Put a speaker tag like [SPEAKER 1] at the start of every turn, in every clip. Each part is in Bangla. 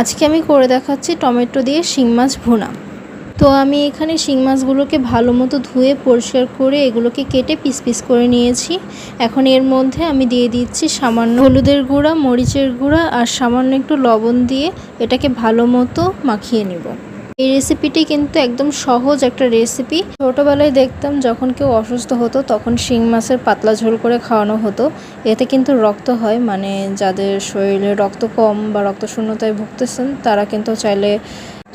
[SPEAKER 1] আজকে আমি করে দেখাচ্ছি টমেটো দিয়ে শিং মাছ ভুনা। তো আমি এখানে শিং মাছগুলোকে ভালো মতো ধুয়ে, পরিষ্কার করে এগুলোকে কেটে পিস পিস করে নিয়েছি। এখন এর মধ্যে আমি দিয়ে দিচ্ছি সামান্য হলুদের গুঁড়া, মরিচের গুঁড়া আর সামান্য একটু লবণ দিয়ে এটাকে ভালো মতো মাখিয়ে নিব। এই রেসিপিটি কিন্তু একদম সহজ একটা রেসিপি ছোটোবেলায় দেখতাম যখন কেউ অসুস্থ হতো, তখন শিং মাছের পাতলা ঝোল করে খাওয়ানো হতো। এতে কিন্তু রক্ত হয় মানে যাদের শরীরে রক্ত কম বা রক্ত শূন্যতায় ভুগতেছেন, তারা কিন্তু চাইলে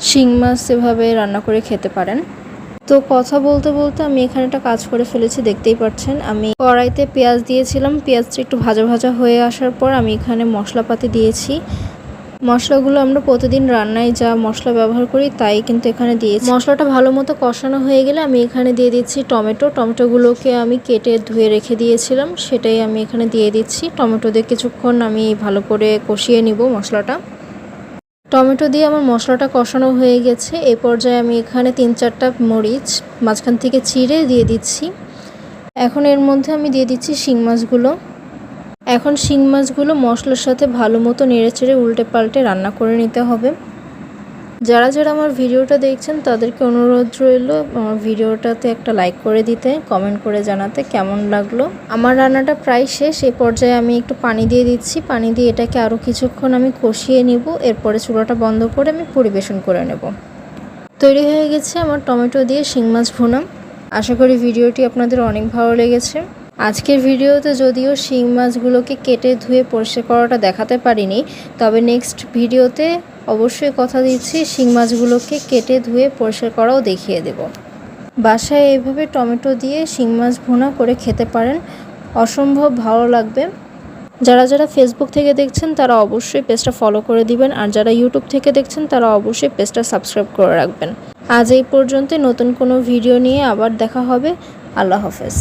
[SPEAKER 1] শিং মাছ এভাবে রান্না করে খেতে পারেন। তো কথা বলতে বলতে আমি এখানে একটা কাজ করে ফেলেছি, দেখতেই পাচ্ছেন। আমি কড়াইতে পেঁয়াজ দিয়েছিলাম। পেঁয়াজটা একটু ভাজা ভাজা হয়ে আসার পর আমি এখানে মশলাপাতি দিয়েছি। মশলাগুলো আমরা প্রতিদিন রান্নায় যা মশলা ব্যবহার করি তাই কিন্তু এখানে দিয়েছি। মশলাটা ভালো মতো কষানো হয়ে গেলে আমি এখানে দিয়ে দিচ্ছি টমেটো। টমেটোগুলোকে আমি কেটে ধুয়ে রেখে দিয়েছিলাম, সেটাই আমি এখানে দিয়ে দিচ্ছি। টমেটো দিয়ে কিছুক্ষণ আমি ভালো করে কষিয়ে নিব মশলাটা। টমেটো দিয়ে আমার মশলাটা কষানো হয়ে গেছে। এই পর্যায়ে আমি এখানে তিন চারটা মরিচ, মাঝখান থেকে চিড়ে দিয়ে দিচ্ছি। এখন এর মধ্যে আমি দিয়ে দিচ্ছি শিং মাছগুলো। এখন শিং মাছগুলো মশলার সাথে ভালো মতো নেড়েচেড়ে উল্টে পাল্টে রান্না করে নিতে হবে। যারা যারা আমার ভিডিওটা দেখছেন, তাদেরকে অনুরোধ রইল, আমার ভিডিওটাতে একটা লাইক করে দিতে, কমেন্ট করে জানাতে কেমন লাগল। আমার রান্নাটা প্রায় শেষ এই পর্যায়ে আমি একটু পানি দিয়ে দিচ্ছি। পানি দিয়ে এটাকে আরও কিছুক্ষণ আমি কষিয়ে নিব, এরপরে চুলাটা বন্ধ করে আমি পরিবেশন করে নেব। তৈরি হয়ে গেছে আমার টমেটো দিয়ে শিং মাছ ভুনা। আশা করি ভিডিওটি আপনাদের অনেক ভালো লেগেছে। আজকের ভিডিওতে যদিও শিং মাছগুলোকে কেটে ধুয়ে পরিষ্কার করাটা দেখাতে পারিনি, তবে নেক্সট ভিডিওতে অবশ্যই কথা দিচ্ছি, শিং মাছগুলোকে কেটে ধুয়ে পরিষ্কার করাও দেখিয়ে দেব। বাসায় এইভাবে টমেটো দিয়ে শিং মাছ ভুনা করে খেতে পারেন, অসম্ভব ভালো লাগবে। যারা যারা ফেসবুক থেকে দেখছেন, তারা অবশ্যই পেজটা ফলো করে দিবেন, আর যারা ইউটিউব থেকে দেখছেন, তারা অবশ্যই পেজটা সাবস্ক্রাইব করে রাখবেন। আজ এই পর্যন্ত, নতুন কোনো ভিডিও নিয়ে আবার দেখা হবে, আল্লাহ হাফেজ।